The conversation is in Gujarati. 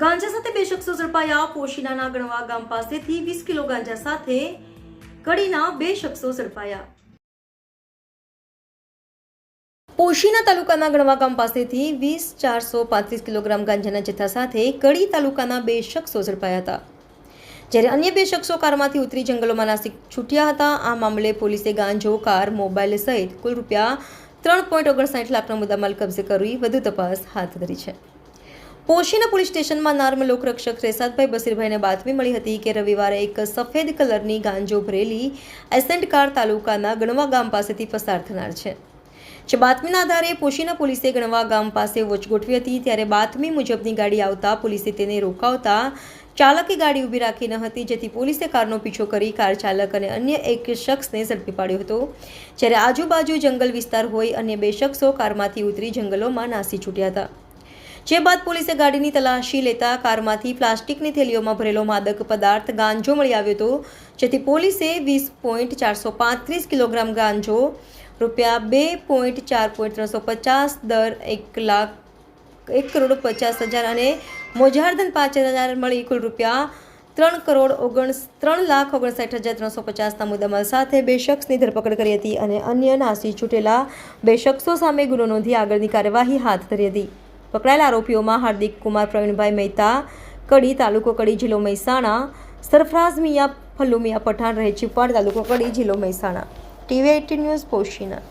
ગાંજા સાથે બે શખ્સો ઝડપાયા પોશીનાના ગણવા ગામ પાસેથી વીસ કિલો ગાંજા સાથે કડીના બે શખ્સો ઝડપાયા પોશીના તાલુકાના ગણવા ગામ પાસેથી વીસ ચારસો પાંત્રીસ કિલોગ્રામ ગાંજાના જથ્થા સાથે કડી તાલુકાના બે શખ્સો ઝડપાયા હતા. જ્યારે અન્ય બે શખ્સો કારમાંથી ઉતરી જંગલોમાં નાસિક છૂટ્યા હતા, આ મામલે પોલીસે ગાંજો, કાર, મોબાઈલ સહિત કુલ રૂપિયા ત્રણ પોઈન્ટ ઓગણસાઠ લાખનો મુદ્દામાલ કબજે કરી વધુ તપાસ હાથ ધરી છે. પોશીના પોલીસ સ્ટેશનમાં નાર્મ લોકરક્ષક રેસાદભાઈ બસીરભાઈને બાતમી મળી હતી કે રવિવારે એક સફેદ કલરની ગાંજો ભરેલી એસેન્ટ કાર તાલુકાના ગણવા ગામ પાસેથી પસાર થનાર છે. જે બાતમીના આધારે પોશીના પોલીસે ગણવા ગામ પાસે વોચ ગોઠવી હતી, ત્યારે બાતમી મુજબની ગાડી આવતા પોલીસે તેને રોકાવતા ચાલકે ગાડી ઊભી રાખી ન હતી, જેથી પોલીસે કારનો પીછો કરી કાર ચાલક અને અન્ય એક શખ્સને ઝડપી પાડ્યો હતો. જ્યારે આજુબાજુ જંગલ વિસ્તાર હોય, અન્ય બે શખ્સો કારમાંથી ઉતરી જંગલોમાં નાસી છૂટ્યા હતા. જે બાદ પોલીસે ગાડીની તલાશી લેતા કારમાંથી પ્લાસ્ટિકની થેલીઓમાં ભરેલો માદક પદાર્થ ગાંજો મળી આવ્યો હતો, જેથી પોલીસે વીસ પોઈન્ટ ચારસો પાંત્રીસ કિલોગ્રામ ગાંજો, રૂપિયા બે પોઈન્ટ ચાર પોઈન્ટ ત્રણસો પચાસ દર એક લાખ, એક કરોડ પચાસ હજાર અને મોજારધન પાંચ હજાર મળી કુલ રૂપિયા ત્રણ કરોડ ઓગણ ત્રણ લાખ ઓગણસાઠ હજાર ત્રણસો પચાસના મુદ્દામાલ સાથે બે શખ્સની ધરપકડ કરી હતી અને અન્ય નાસી છૂટેલા બે શખ્સો સામે ગુનો નોંધી આગળની કાર્યવાહી હાથ ધરી હતી. પકડાયેલા આરોપીઓમાં હાર્દિક કુમાર, પ્રવીણભાઈ મહેતા, કડી, તાલુકો કડી, જિલ્લો મહેસાણા, સરફરાઝ મિયા, ફલ્લુ મિયા પઠાણ રહે ચીપાડ તાલુકો કડી, જિલ્લો Mahesana. TV eighteen news Poshina.